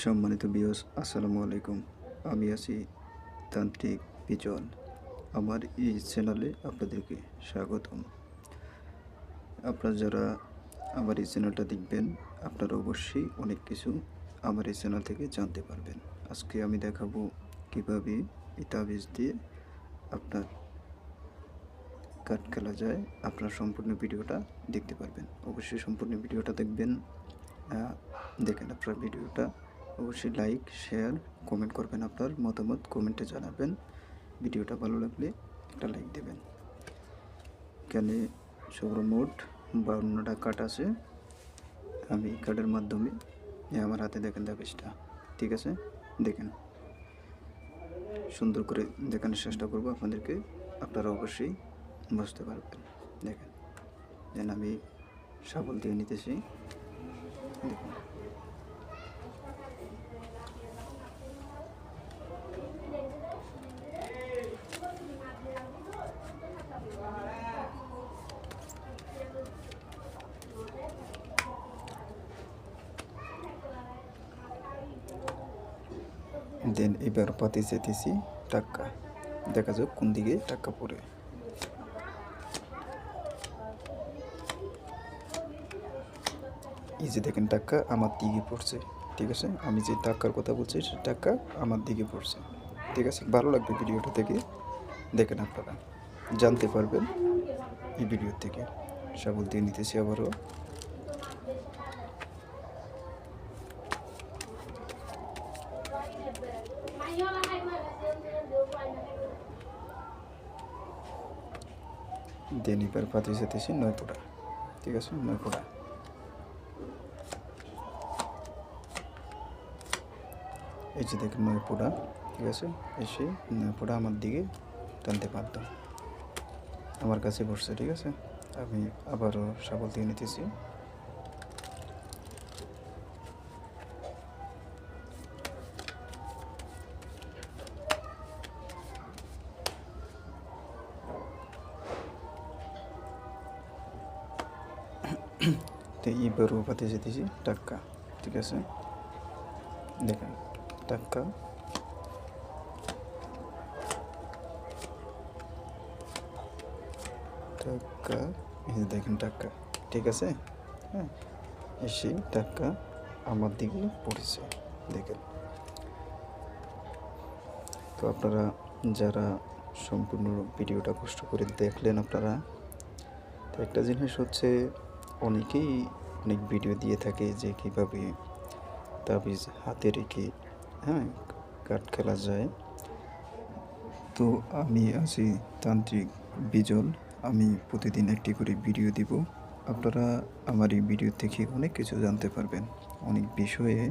সম্মানিত বিয়স আসসালামু আলাইকুম। আমি আছি তান্ত্রিক বিজল। আমার এই চ্যানেলে আপনাদেরকে স্বাগতম। আপনারা যারা আমার এই চ্যানেলটা দেখবেন, আপনারা অবশ্যই অনেক কিছু আমার এই চ্যানেল থেকে জানতে পারবেন। আজকে আমি দেখাবো কীভাবে এই তাবিজ দিয়ে আপনার কাট খেলা যায়। আপনার সম্পূর্ণ ভিডিওটা দেখতে পারবেন। অবশ্যই সম্পূর্ণ ভিডিওটা দেখবেন। দেখেন আপনার ভিডিওটা অবশ্যই লাইক শেয়ার কমেন্ট করবেন আপনার মতামত কমেন্টে জানাবেন। ভিডিওটা ভালো লাগলে একটা লাইক দেবেন। এখানে সর্বমোট বাউন্নটা কাট আছে। আমি কার্ডের মাধ্যমে আমার হাতে দেখেন দাবিসটা ঠিক আছে? দেখেন। সুন্দর করে দেখানোর চেষ্টা করব আপনাদেরকে। আপনারা অবশ্যই বুঝতে পারবেন। দেখেন। যেন আমি সাবল দিয়ে নিতেছি। দেখুন। দেন এবার পাতি যেতেছি টাক্কা। দেখা যাক কোন দিকে টাক্কা পড়ে। এই যে দেখেন টাক্কা আমার দিকে পড়ছে, ঠিক আছে? আমি যে টাক্কার কথা বলছি, সে টাক্কা আমার দিকে পড়ছে, ঠিক আছে? ভালো লাগবে ভিডিওটা থেকে দেখেন আপনারা, জানতে পারবেন এই ভিডিও থেকে। সাবল দিয়ে নিতেছি আবারও। দেন পাতি সাথেছি নয় ফোটা। ঠিক আছে? নয় ফোটা। এই যে দেখেন, নয় ফোটা। ঠিক আছে? এসে নয় ফোটা আমার দিকে টানতে পারত আমার কাছে বসছে, ঠিক আছে? আমি আবারও সাবল দিয়ে নিতেছি। তো এইবার উপাতে যেতেছি টাক্কা, ঠিক আছে? দেখেন, টাক্কা। টাক্কা, এই যে দেখেন টাক্কা, ঠিক আছে? হ্যাঁ এসে টাক্কা আমার দিকে পড়েছে, দেখেন। তো আপনারা যারা সম্পূর্ণ ভিডিওটা কষ্ট করে দেখলেন আপনারা, তো একটা জিনিস হচ্ছে অনেকেই অনেক ভিডিও দিয়ে থাকে যে কীভাবে তাবিজ হাতে রেখে হ্যাঁ কাঠ খেলা যায়। তো আমি আছি তান্ত্রিক বিজল। আমি প্রতিদিন একটি করে ভিডিও দিব। আপনারা আমার এই ভিডিও থেকে অনেক কিছু জানতে পারবেন। অনেক বিষয়ে,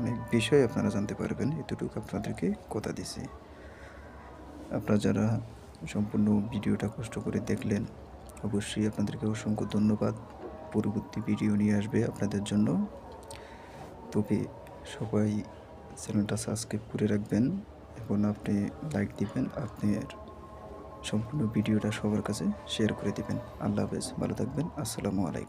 অনেক বিষয় আপনারা জানতে পারবেন। এতটুকু আপনাদেরকে কথা দিছি। আপনারা যারা সম্পূর্ণ ভিডিওটা কষ্ট করে দেখলেন, অবশ্যই আপনাদেরকে অসংখ্য ধন্যবাদ। পরবর্তী ভিডিও নিয়ে আসবে আপনাদের জন্য। তবে সবাই চ্যানেলটা সাবস্ক্রাইব করে রাখবেন এবং আপনি লাইক দিবেন আপনার সম্পূর্ণ ভিডিওটা সবার কাছে শেয়ার করে দিবেন। আল্লাহ হাফেজ, ভালো থাকবেন। আসসালামু আলাইকুম।